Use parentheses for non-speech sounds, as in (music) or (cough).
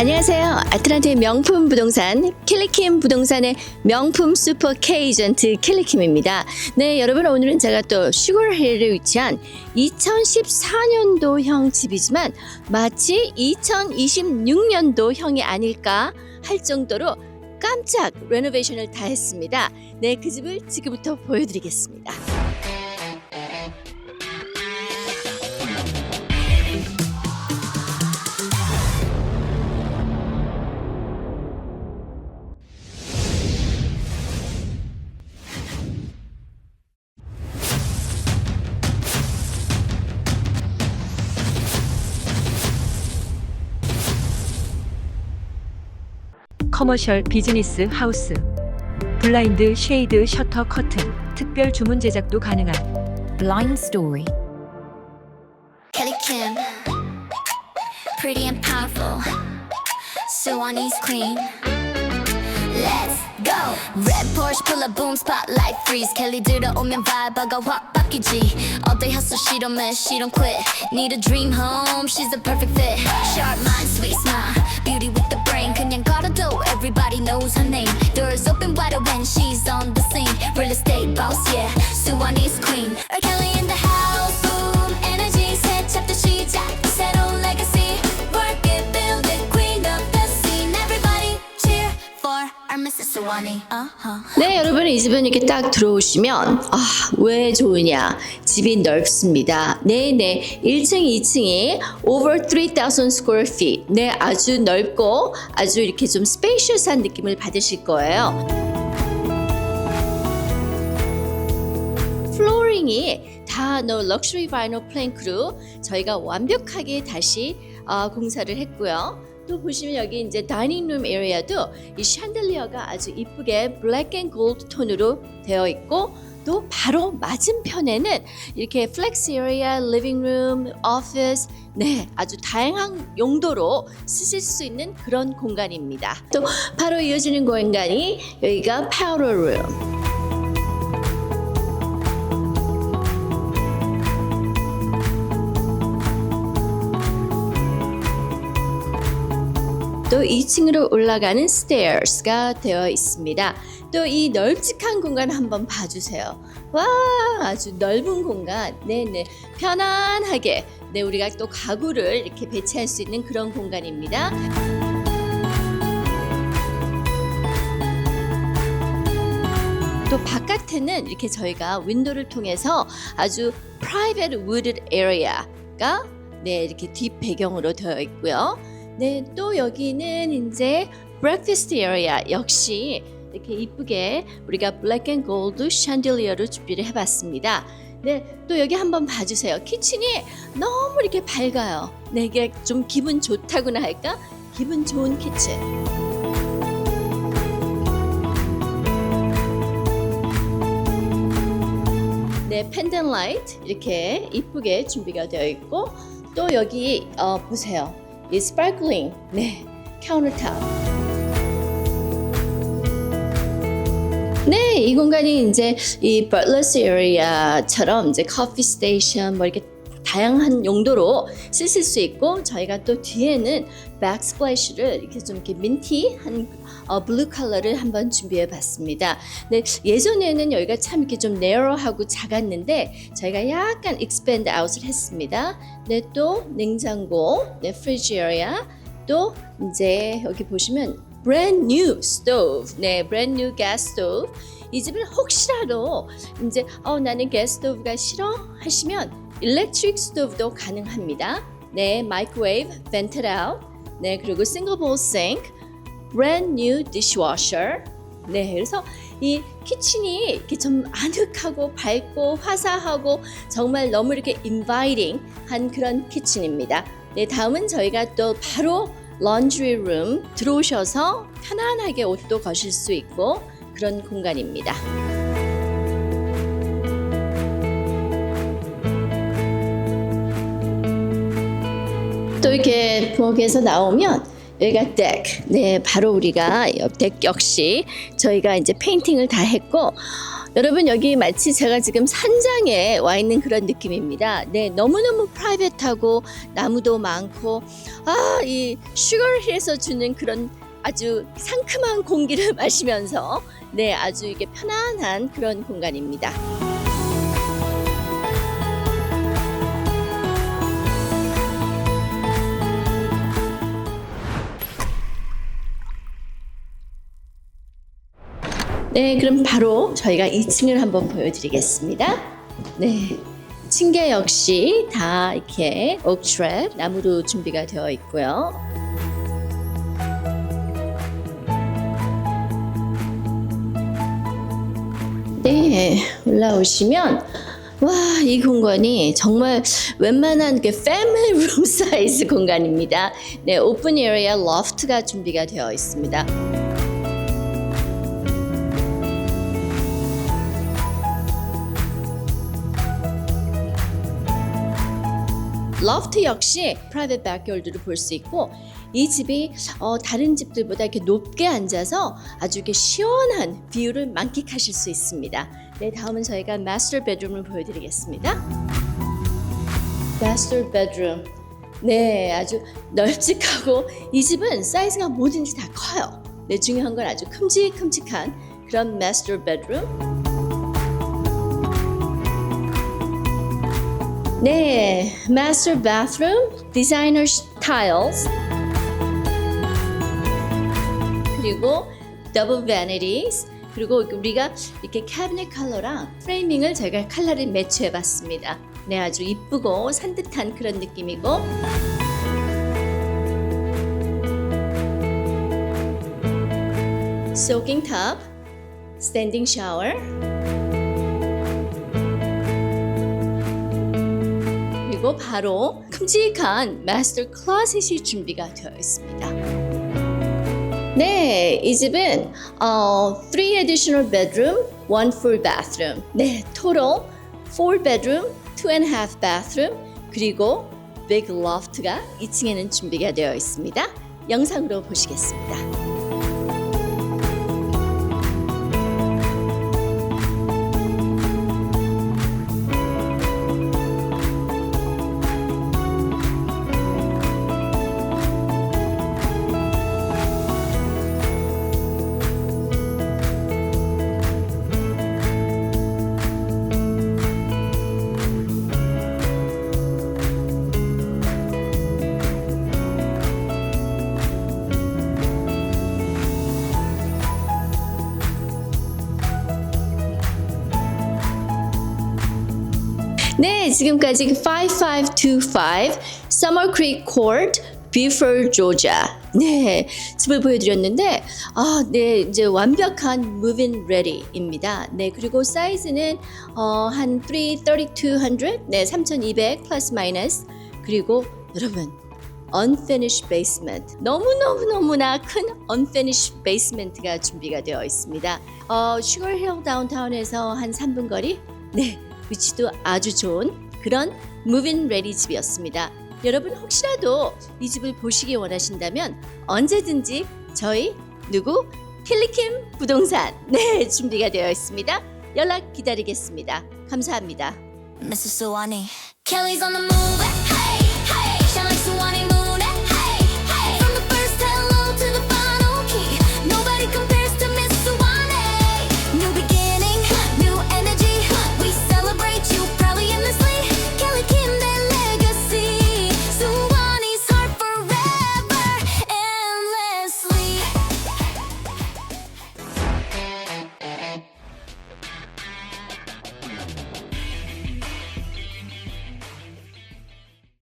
안녕하세요. 아틀란타의 명품 부동산 킬리킴 부동산의 명품 슈퍼 K 에이전트 킬리킴입니다. 네, 여러분 오늘은 제가 또 슈거힐에 위치한 2014년도형 집이지만 마치 2026년도형이 아닐까 할 정도로 깜짝 레노베이션을 다 했습니다. 네, 그 집을 지금부터 보여드리겠습니다. 커머셜 비즈니스 하우스 블라인드 쉐이드 셔터 커튼 특별 주문 제작도 가능한 Blind Story. Kelly Kim, pretty and powerful. Suwani's queen. Let's go. Red Porsche pull up boom spotlight freeze. Kelly 들어오면 vibe가 확 바뀌지. 어때 핫소 she don't miss, she don't quit. Need a dream home, she's the perfect fit. Sharp mind, sweet smile, beauty with the brain. 그냥 걸어도 everybody knows her name. Doors open wider when she's on the scene. Real estate boss, yeah. Suwani's queen. Or Kelly in the 네, 여러분 이 집은 이렇게 딱 들어오시면 아, 왜 좋으냐? 집이 넓습니다. 네, 네. 1층, 2층이 over 3,000 square feet. 네, 아주 넓고 아주 이렇게 좀 스페이셔스한 느낌을 받으실 거예요. 플로링이 다 no 럭셔리 바이너 플랭크로 저희가 완벽하게 다시 어, 공사를 했고요. 또 보시면 여기 이제 다이닝룸 에리아도 이 샹들리어가 아주 이쁘게 블랙 앤 골드 톤으로 되어 있고 또 바로 맞은편에는 이렇게 플렉스 에리아, 리빙룸, 오피스 네, 아주 다양한 용도로 쓰실 수 있는 그런 공간입니다. 또 바로 이어지는 공간이 여기가 파우더 룸. 또 2층으로 올라가는 stairs가 되어 있습니다. 또이 널찍한 공간 한번 봐주세요. 와, 아주 넓은 공간. 네네. 편안하게. 네, 우리가 또 가구를 이렇게 배치할 수 있는 그런 공간입니다. 또 바깥에는 이렇게 저희가 윈도를 통해서 아주 private wooded area가 네, 이렇게 뒷 배경으로 되어 있고요. 네, 또 여기는 이제 breakfast area 역시 이렇게 이쁘게 우리가 black and gold 샹들리어로 준비를 해봤습니다. 네, 또 여기 한번 봐주세요. 키친이 너무 이렇게 밝아요. 네, 이게 좀 기분 좋다고나 할까? 기분 좋은 키친. 네, 펜던 라이트 이렇게 이쁘게 준비가 되어 있고 또 여기 어, 보세요. 이 스파클링. 네. 카운터탑 네, 이 공간이 이제 이 버틀러스 에리아처럼 이제 커피 스테이션 뭐 이렇게 다양한 용도로 쓰실 수 있고 저희가 또 뒤에는 백스플래시를 이렇게 좀 이렇게 민티한 어, 블루 컬러를 한번 준비해 봤습니다. 네, 예전에는 여기가 참 이렇게 좀 네어하고 작았는데 저희가 약간 익스펜드 아웃을 했습니다. 네, 또 냉장고, 네, 프리지 에리아, 또 이제 여기 보시면 brand new stove, 네, brand new gas stove. 이 집을 혹시라도 이제 어 나는 가스 스토브가 싫어 하시면 일렉트릭 스토브도 가능합니다. 네, 마이크로웨이브, 벤틀 아웃, 네, 그리고 싱글 볼 싱크, brand new dishwasher. 네, 그래서 이 키친이 이렇게 좀 아늑하고 밝고 화사하고 정말 너무 이렇게 inviting 한 그런 키친입니다. 네, 다음은 저희가 또 바로 런드리 룸 들어오셔서 편안하게 옷도 거실 수 있고 그런 공간입니다. 또 이렇게 부엌에서 나오면 여기가 덱. 네, 바로 우리가 덱 역시 저희가 이제 페인팅을 다 했고 여러분 여기 마치 제가 지금 산장에 와 있는 그런 느낌입니다. 네, 너무너무 프라이빗하고 나무도 많고 아, 이 슈거힐에서 주는 그런 아주 상큼한 공기를 (laughs) 마시면서 네, 아주 이게 편안한 그런 공간입니다. 네, 그럼 바로 저희가 2층을 한번 보여드리겠습니다. 네. 층계 역시 다 이렇게 옥트랩 나무로 준비가 되어 있고요. 네, 올라오시면 와, 이 공간이 정말 웬만한 그 패밀리 룸 사이즈 공간입니다. 네, 오픈 에리어 로프트가 준비가 되어 있습니다. 로프트 역시 프라이빗 백야드를 볼 수 있고 이 집이 어, 다른 집들보다 이렇게 높게 앉아서 아주 이렇게 시원한 뷰를 만끽하실 수 있습니다. 네, 다음은 저희가 마스터 베드룸을 보여드리겠습니다. 마스터 베드룸. 네, 아주 널찍하고 이 집은 사이즈가 뭐든지 다 커요. 네, 중요한 건 아주 큼직큼직한 그런 마스터 베드룸. 네, master bathroom, 그리고 double vanities, 그리고 우리가 이렇게 cabinet 컬러랑 프레이밍을 저희가 컬러를 매치해봤습니다. 네, 아주 이쁘고 산뜻한 그런 느낌이고. soaking tub, standing shower. 그리고 바로 큼직한 마스터 클로셋이 준비가 되어 있습니다. 네, 이 집은 어, three additional bedroom, one full bathroom. 네, total four bedroom, two and a half bathroom, 그리고 big loft가 2층에는 준비가 되어 있습니다. 영상으로 보시겠습니다. 네, 지금까지 5525 Summer Creek Court, Beaufort, Georgia. 네, 집을 보여드렸는데, 아, 네, 이제 완벽한 move-in ready입니다. 네, 그리고 사이즈는 어, 한 3, 3200, 네, 3200 플러스 마이너스. 그리고 여러분, unfinished basement. 너무너무너무나 큰 unfinished basement가 준비가 되어 있습니다. 어, 슈거힐 다운타운에서 한 3분 거리? 네, 위치도 아주 좋은 그런 무빈 레디 집이었습니다. 여러분 혹시라도 이 집을 보시기 원하신다면 언제든지 저희 누구 킬리킴 부동산 (laughs) 네 준비가 되어 있습니다. 연락 기다리겠습니다. 감사합니다. Mrs. Suwani. Kelly's on the move.